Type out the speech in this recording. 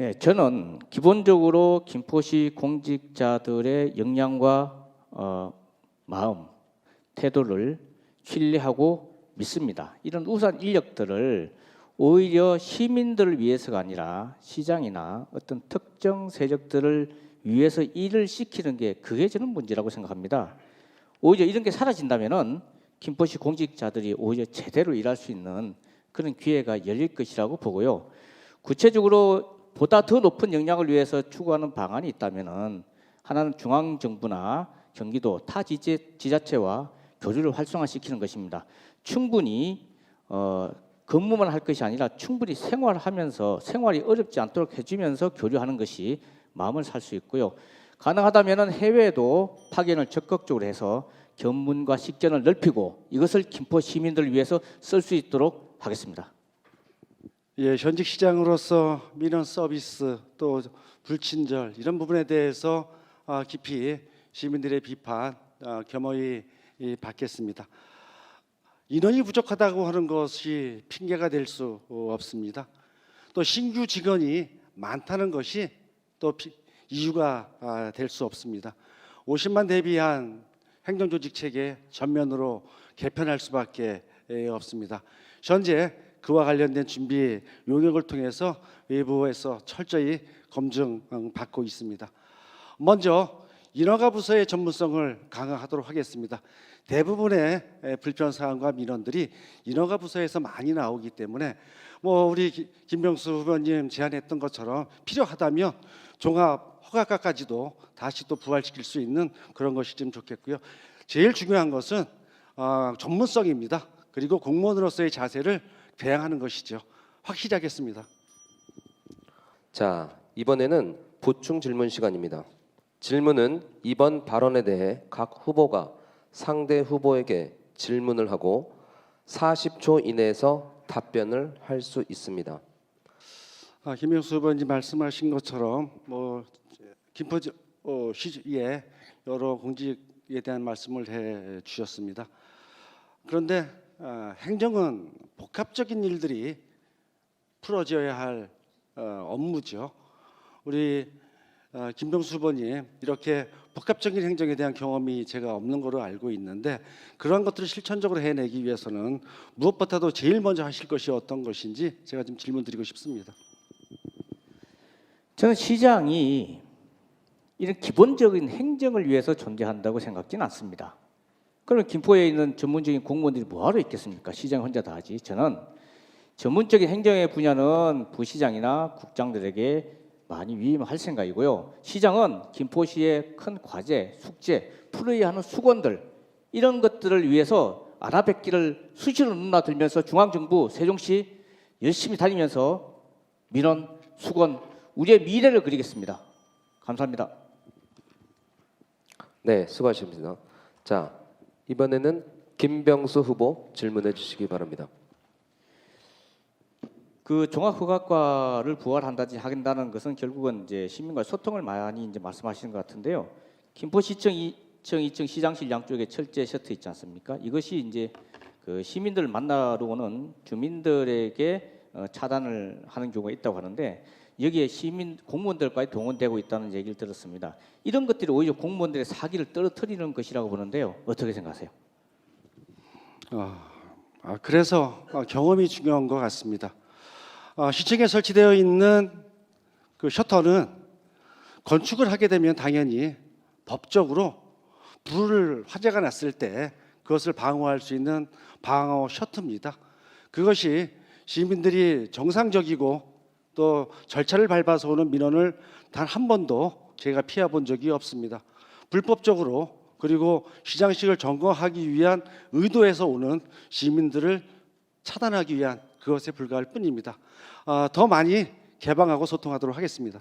예, 저는 기본적으로 김포시 공직자들의 역량과 어, 마음, 태도를 신뢰하고 믿습니다. 이런 우수한 인력들을 오히려 시민들을 위해서가 아니라 시장이나 어떤 특정 세력들을 위해서 일을 시키는 게 그게 저는 문제라고 생각합니다. 오히려 이런 게 사라진다면은 김포시 공직자들이 오히려 제대로 일할 수 있는 그런 기회가 열릴 것이라고 보고요. 구체적으로 보다 더 높은 역량을 위해서 추구하는 방안이 있다면은 하나는 중앙 정부나 경기도 타 지자, 지자체와 교류를 활성화시키는 것입니다. 충분히 어, 근무만 할 것이 아니라 충분히 생활하면서 생활이 어렵지 않도록 해주면서 교류하는 것이 마음을 살 수 있고요. 가능하다면은 해외에도 파견을 적극적으로 해서 견문과 식견을 넓히고 이것을 김포 시민들을 위해서 쓸 수 있도록 하겠습니다. 예, 현직 시장으로서 민원 서비스 또 불친절 이런 부분에 대해서 아, 깊이 시민들의 비판 아, 겸허히 이, 받겠습니다. 인원이 부족하다고 하는 것이 핑계가 될 수 없습니다. 또 신규 직원이 많다는 것이 또 피- 이유가 아, 될수 없습니다. 50만 대비한 행정조직 체계 전면으로 개편할 수밖에 에, 없습니다. 현재 그와 관련된 준비 용역을 통해서 외부에서 철저히 검증 음, 받고 있습니다. 먼저 인허가 부서의 전문성을 강화하도록 하겠습니다. 대부분의 에, 불편 사항과 민원들이 인허가 부서에서 많이 나오기 때문에 뭐 우리 기- 김병수 후보님 제안했던 것처럼 필요하다면 종합 허가가까지도 다시 또 부활시킬 수 있는 그런 것이 좀 좋겠고요. 제일 중요한 것은 어, 전문성입니다. 그리고 공무원으로서의 자세를 배양하는 것이죠. 확실히 하겠습니다. 자, 이번에는 보충 질문 시간입니다. 질문은 이번 발언에 대해 각 후보가 상대 후보에게 질문을 하고 40초 이내에서 답변을 할 수 있습니다. 아, 김영수 후보님 말씀하신 것처럼 뭐 김포 어, 시에 여러 공직에 대한 말씀을 해 주셨습니다. 그런데 아, 행정은 복합적인 일들이 풀어져야 할 어, 업무죠. 우리 어, 김병수 후보님 이렇게 복합적인 행정에 대한 경험이 제가 없는 거로 알고 있는데 그러한 것들을 실천적으로 해내기 위해서는 무엇보다도 제일 먼저 하실 것이 어떤 것인지 제가 좀 질문드리고 싶습니다. 저는 시장이 이런 기본적인 행정을 위해서 존재한다고 생각지는 않습니다. 그러면 김포에 있는 전문적인 공무원들이 뭐하러 있겠습니까? 시장 혼자 다 하지. 저는 전문적인 행정의 분야는 부시장이나 국장들에게 많이 위임할 생각이고요. 시장은 김포시의 큰 과제, 숙제, 풀어야 하는 수건들 이런 것들을 위해서 알아뵙기를 수시로 눈나들면서 중앙정부 세종시 열심히 다니면서 민원, 수건, 우리의 미래를 그리겠습니다. 감사합니다. 네, 수고하셨습니다. 자, 이번에는 김병수 후보 질문해 주시기 바랍니다. 그 종합허가과를 부활한다지 하긴다는 것은 결국은 이제 시민과 소통을 많이 이제 말씀하시는 것 같은데요. 김포시청 2청, 2청 시장실 양쪽에 철제 셔터 있지 않습니까? 이것이 이제 그 시민들을 만나러 오는 주민들에게 어, 차단을 하는 경우가 있다고 하는데 여기에 시민 공무원들까지 동원되고 있다는 얘기를 들었습니다. 이런 것들이 오히려 공무원들의 사기를 떨어뜨리는 것이라고 보는데요. 어떻게 생각하세요? 아, 그래서 어, 경험이 중요한 것 같습니다. 어, 시청에 설치되어 있는 그 셔터는 건축을 하게 되면 당연히 법적으로 불을 화재가 났을 때 그것을 방어할 수 있는 방어 셔터입니다. 그것이 시민들이 정상적이고 또 절차를 밟아서 오는 민원을 단 한 번도 제가 피해 본 적이 없습니다. 불법적으로 그리고 시장식을 점거하기 위한 의도에서 오는 시민들을 차단하기 위한 그것에 불과할 뿐입니다. 아, 더 많이 개방하고 소통하도록 하겠습니다.